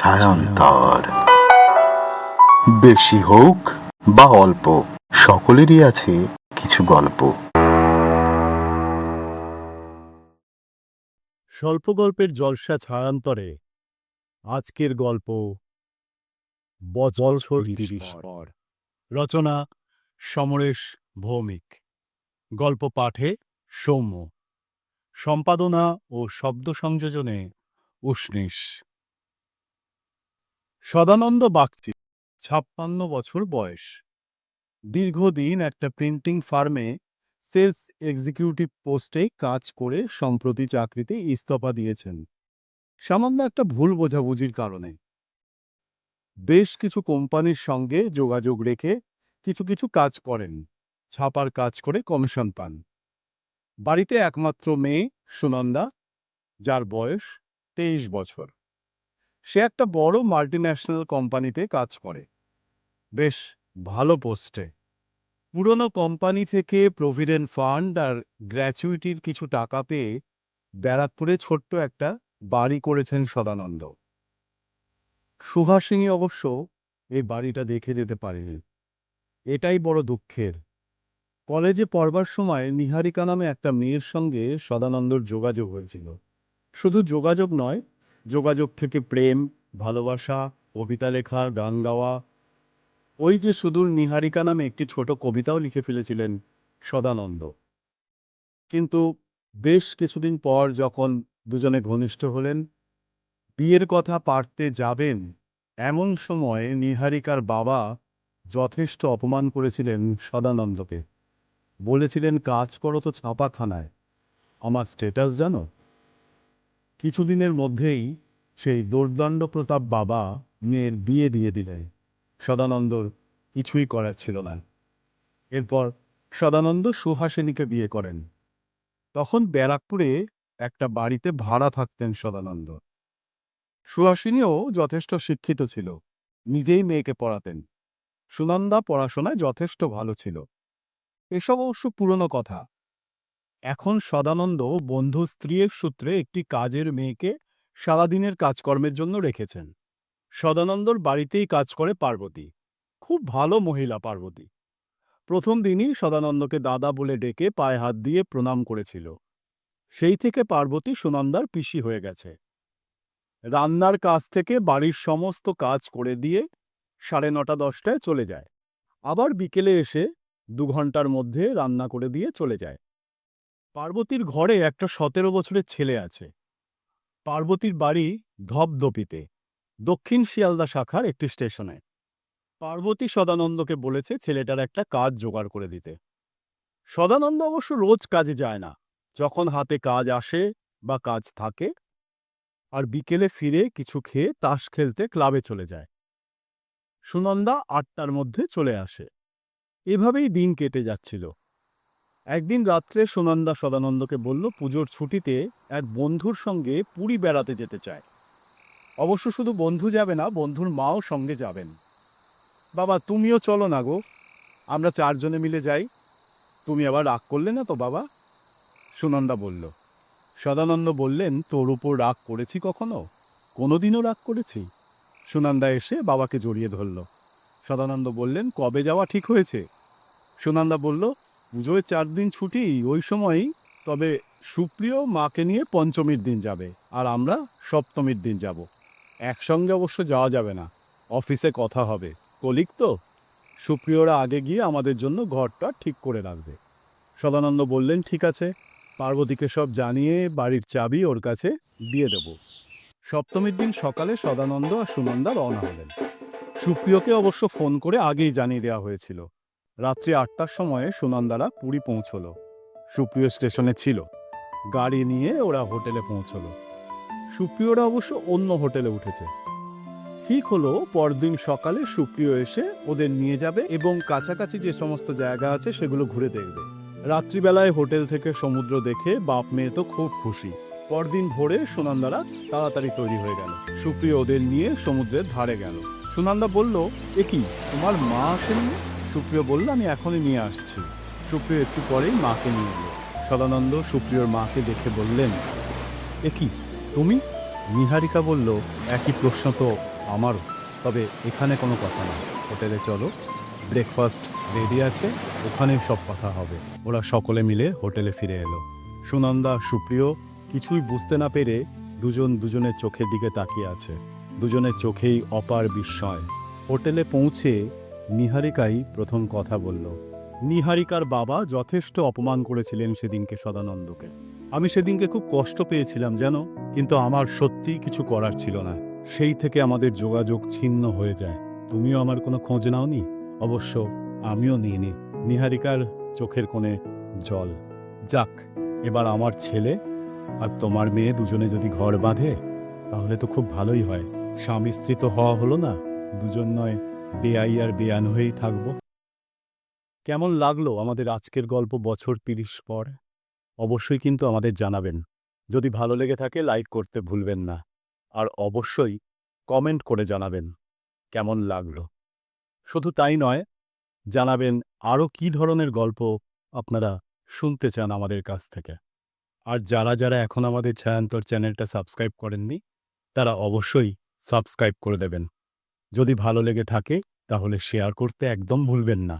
ছায়ান্তর বেশি হোক বা অল্প, সকলেরই আছে কিছু গল্প। স্বল্প গল্পের জলসা ছায়ান্তরে আজকের গল্প পর। রচনা সমরেশ ভৌমিক। গল্প পাঠে সৌম্য। সম্পাদনা ও শব্দ সংযোজনে উষ্ণিস সদানন্দ বাগচি, ছাপ্পান্ন বছর বয়স। দীর্ঘদিন একটা প্রিন্টিং ফার্মে সেলস এক্সিকিউটিভ পোস্টে কাজ করে সম্প্রতি চাকরিতে ইস্তফা দিয়েছেন। সামান্য একটা ভুল বোঝাবুঝির কারণে। বেশ কিছু কোম্পানির সঙ্গে যোগাযোগ রেখে কিছু কিছু কাজ করেন, ছাপার কাজ করে কমিশন পান। বাড়িতে একমাত্র মেয়ে সুনন্দা, যার বয়স তেইশ বছর। সে একটা বড় মাল্টিন্যাশনাল কোম্পানিতে কাজ করে। বেশ ভালো পোস্টে পুরনো কোম্পানি থেকে প্রভিডেন্ট ফান্ড আর গ্র্যাচুইটির কিছু টাকা পেয়ে ব্যারাকপুরে ছোট্ট একটা বাড়ি করেছেন সদানন্দ। সুহাসিনী অবশ্য এই বাড়িটা দেখে যেতে পারেনি। এটাই বড় দুঃখের। কলেজে পড়বার সময় নিহারিকা নামে একটা মেয়ের সঙ্গে সদানন্দর যোগাযোগ হয়েছিল। শুধু যোগাযোগ নয় যোগাযোগ থেকে প্রেম, ভালোবাসা, কবিতা লেখা, গান গাওয়া। ওই যে সুদূর নিহারিকা নামে একটি ছোট কবিতাও লিখে ফেলেছিলেন সদানন্দ। কিন্তু বেশ কিছুদিন পর যখন দুজনে ঘনিষ্ঠ হলেন, বিয়ের কথা পারতে যাবেন এমন সময় নিহারিকার বাবা যথেষ্ট অপমান করেছিলেন সদানন্দকে। বলেছিলেন, কাজ করো তো ছাপাখানায়। আমার স্টেটাস জানো? কিছুদিনের মধ্যেই সেই দুর্দণ্ড প্রতাপ বাবা মেয়ের বিয়ে দিয়ে দিলেন সদানন্দর কিছুই করার ছিল না। এরপর সদানন্দ সুহাসিনীকে বিয়ে করেন। তখন ব্যারাকপুরে একটা বাড়িতে ভাড়া থাকতেন সদানন্দ। সুহাসিনীও যথেষ্ট শিক্ষিত ছিল, নিজেই মেয়েকে পড়াতেন। সুনন্দা পড়াশোনায় যথেষ্ট ভালো ছিল। এসব অবশ্য পুরনো কথা। এখন সদানন্দ বন্ধু স্ত্রীর সূত্রে একটি কাজের মেয়েকে সারাদিনের কাজকর্মের জন্য রেখেছেন। সদানন্দর বাড়িতেই কাজ করে পার্বতী, খুব ভালো মহিলা পার্বতী। প্রথম দিনই সদানন্দকে দাদা বলে ডেকে পায়ে হাত দিয়ে প্রণাম করেছিল। সেই থেকে পার্বতী সুনন্দার পিসি হয়ে গেছে। রান্নার কাজ থেকে বাড়ির সমস্ত কাজ করে দিয়ে সাড়ে নটা দশটায় চলে যায়। আবার বিকেলে এসে দু ঘণ্টার মধ্যে রান্না করে দিয়ে চলে যায়। পার্বতীর ঘরে একটা সতেরো বছরের ছেলে আছে। পার্বতীর বাড়ি ধপধপিতে দক্ষিণ শিয়ালদা শাখার একটি স্টেশনে। পার্বতী সদানন্দকে বলেছে ছেলেটার একটা কাজ জোগাড় করে দিতে। সদানন্দ অবশ্য রোজ কাজে যায় না, যখন হাতে কাজ আসে বা কাজ থাকে আর বিকেলে ফিরে কিছু খেয়ে তাস খেলতে ক্লাবে চলে যায়। সুনন্দা আটটার মধ্যে চলে আসে। এভাবেই দিন কেটে যাচ্ছিল। একদিন রাত্রে সুনন্দা সদানন্দকে বলল, পুজোর ছুটিতে এক বন্ধুর সঙ্গে পুরী বেড়াতে যেতে চায়। অবশ্য শুধু বন্ধু যাবে না, বন্ধুর মাও সঙ্গে যাবেন। বাবা, তুমিও চলো না গো। আমরা চারজনে মিলে যাই। তুমি আবার রাগ করলে না তো, বাবা? সুনন্দা বলল, সদানন্দ বললেন, তোর উপর রাগ করেছি কখনো? কোনোদিনও রাগ করেছি? সুনন্দা এসে বাবাকে জড়িয়ে ধরল। সদানন্দ বললেন, কবে যাওয়া ঠিক হয়েছে? সুনন্দা বলল পুজোয় চার দিন ছুটি, ওই সময়ই, তবে সুপ্রিয় মাকে নিয়ে পঞ্চমীর দিন যাবে, আর আমরা সপ্তমীর দিন যাব। একসঙ্গে অবশ্য যাওয়া যাবে না, অফিসে কথা হবে। কলিক তো, সুপ্রিয়রা আগে গিয়ে আমাদের জন্য ঘরটা ঠিক করে রাখবে। সদানন্দ বললেন, ঠিক আছে, পার্বতীকে সব জানিয়ে বাড়ির চাবি ওর কাছে দিয়ে দেব। সপ্তমীর দিন সকালে সদানন্দ আর সুনন্দা রওনা হলেন। সুপ্রিয়কে অবশ্য ফোন করে আগেই জানিয়ে দেওয়া হয়েছিল। রাত্রি আটটার সময়ে সুনন্দারা পুরী পৌঁছল। সুপ্রিয় স্টেশনে ছিল। গাড়ি নিয়ে ওরা হোটেলে পৌঁছল। সুপ্রিয়রা অবশ্য অন্য হোটেলে উঠেছে। ঠিক হলো, পরদিন সকালে সুপ্রিয় এসে ওদের নিয়ে যাবে এবং কাছাকাছি যে সমস্ত জায়গা আছে সেগুলো ঘুরে দেখবে। রাত্রিবেলায় হোটেল থেকে সমুদ্র দেখে বাপ মেয়ে তো খুব খুশি। পরদিন ভোরে সুনন্দারা তাড়াতাড়ি তৈরি হয়ে গেল। সুপ্রিয় ওদের নিয়ে সমুদ্রের ধারে গেল। সুনন্দা বলল, এ কি, তোমার মা আসেননি? সুপ্রিয় বলল, আমি এখনই নিয়ে আসছি। সুপ্রিয়, একটু পরেই মাকে নিয়ে এলো। সদানন্দ সুপ্রিয়র মাকে দেখে বললেন, এ কি, তুমি? নিহারিকা বলল, একই প্রশ্ন তো আমারও। তবে এখানে কোনো কথা না। হোটেলে চলো, ব্রেকফাস্ট রেডি আছে ওখানে সব কথা হবে। ওরা সকলে মিলে হোটেলে ফিরে এলো। সুনন্দা, সুপ্রিয় কিছুই বুঝতে না পেরে দুজন দুজনের চোখের দিকে তাকিয়ে আছে। দুজনের চোখেই অপার বিস্ময়। হোটেলে পৌঁছে নিহারিকাই প্রথম কথা বলল, নিহারিকার বাবা যথেষ্ট অপমান করেছিলেন সেদিনকে সদানন্দকে। আমি সেদিনকে খুব কষ্ট পেয়েছিলাম যেন কিন্তু আমার সত্যিই কিছু করার ছিল না। সেই থেকে আমাদের যোগাযোগ ছিন্ন হয়ে যায়। তুমিও আমার কোনো খোঁজ নাওনি? অবশ্য আমিও নিইনি। নিহারিকার চোখের কোণে জল। যাক, এবার আমার ছেলে আর তোমার মেয়ে দুজনে যদি ঘর বাঁধে, তাহলে তো খুব ভালোই হয়। স্বামী স্ত্রী তো হওয়া হলো না, দুজন নয় বেআই আর বেয়ান হয়েই থাকব। কেমন লাগল আমাদের আজকের গল্প বছর তিরিশ পর? অবশ্যই কিন্তু আমাদের জানাবেন। যদি ভালো লেগে থাকে, লাইক করতে ভুলবেন না। আর অবশ্যই কমেন্ট করে জানাবেন কেমন লাগল। শুধু তাই নয়, জানাবেন আরও কি ধরনের গল্প আপনারা শুনতে চান আমাদের কাছ থেকে। আর যারা যারা এখন আমাদের ছায়ান্তর চ্যানেলটা সাবস্ক্রাইব করেননি, তারা অবশ্যই সাবস্ক্রাইব করে দেবেন। যদি ভালো লেগে থাকে তাহলে শেয়ার করতে একদম ভুলবেন না।